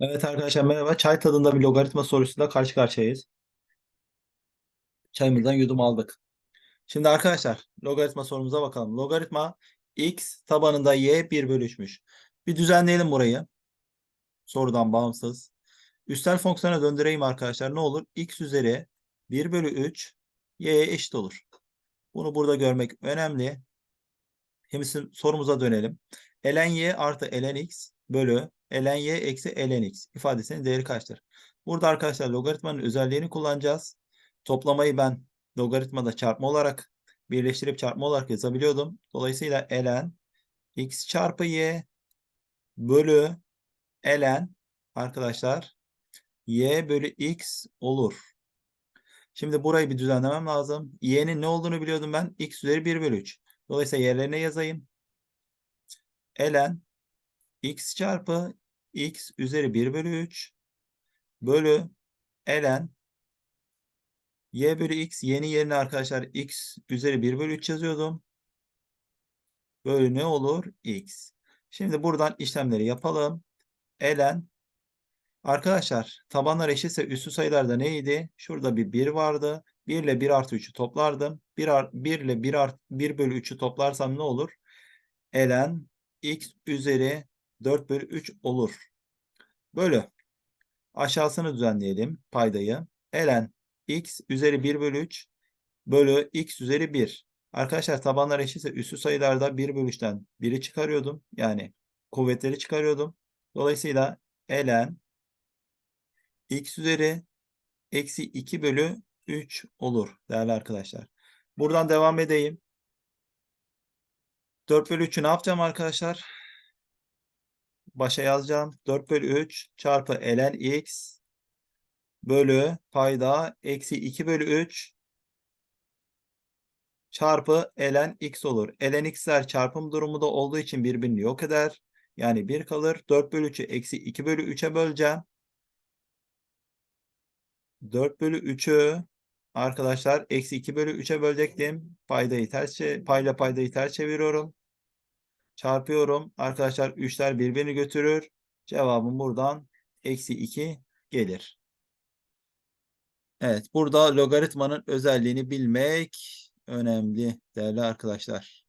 Evet arkadaşlar merhaba. Çay tadında bir logaritma sorusuyla karşı karşıyayız. Çayımızdan yudum aldık. Şimdi arkadaşlar logaritma sorumuza bakalım. Logaritma x tabanında y 1 bölü 3'müş. Bir düzenleyelim burayı. Sorudan bağımsız. Üstel fonksiyona döndüreyim arkadaşlar. Ne olur? x üzeri 1 bölü 3 y'ye eşit olur. Bunu burada görmek önemli. Şimdi sorumuza dönelim. ln y artı ln x bölü ln y eksi ln x ifadesinin değeri kaçtır? Burada arkadaşlar logaritmanın özelliğini kullanacağız. Toplamayı ben logaritmada çarpma olarak birleştirip çarpma olarak yazabiliyordum. Dolayısıyla ln x çarpı y bölü ln arkadaşlar y bölü x olur. Şimdi burayı bir düzenlemem lazım. y'nin ne olduğunu biliyordum ben. x üzeri 1 bölü 3. Dolayısıyla yerlerine yazayım. ln x çarpı x üzeri 1 bölü 3 bölü ln y bölü x yeni yerine arkadaşlar x üzeri 1 bölü 3 yazıyordum. Böyle ne olur? x. Şimdi buradan işlemleri yapalım. ln arkadaşlar tabanlar eşitse üstü sayılarda neydi? Şurada bir 1 vardı. 1 ile 1 artı 3'ü toplardım. 1, art, 1 ile 1, art, 1 bölü 3'ü toplarsam ne olur? ln x üzeri 4 bölü 3 olur. Bölü. Aşağısını düzenleyelim paydayı. ln x üzeri 1 bölü 3 bölü x üzeri 1. Arkadaşlar tabanlar eşitse üstü sayılarda 1 bölü 3'ten 1'i çıkarıyordum. Yani kuvvetleri çıkarıyordum. Dolayısıyla ln x üzeri eksi 2 bölü 3 olur değerli arkadaşlar. Buradan devam edeyim. 4 bölü 3'ü ne yapacağım arkadaşlar? Başa yazacağım. 4 bölü 3 çarpı ln x bölü payda eksi 2 bölü 3 çarpı ln x olur. ln x'ler çarpım durumu da olduğu için birbirini yok eder. Yani 1 kalır. 4 bölü 3'ü eksi 2 bölü 3'e böleceğim. 4 bölü 3'ü arkadaşlar eksi 2 bölü 3'e bölecektim. Paydayı ters, payla paydayı ters çeviriyorum. Çarpıyorum. Arkadaşlar 3'ler birbirini götürür. Cevabım buradan eksi 2 gelir. Evet burada logaritmanın özelliğini bilmek önemli değerli arkadaşlar.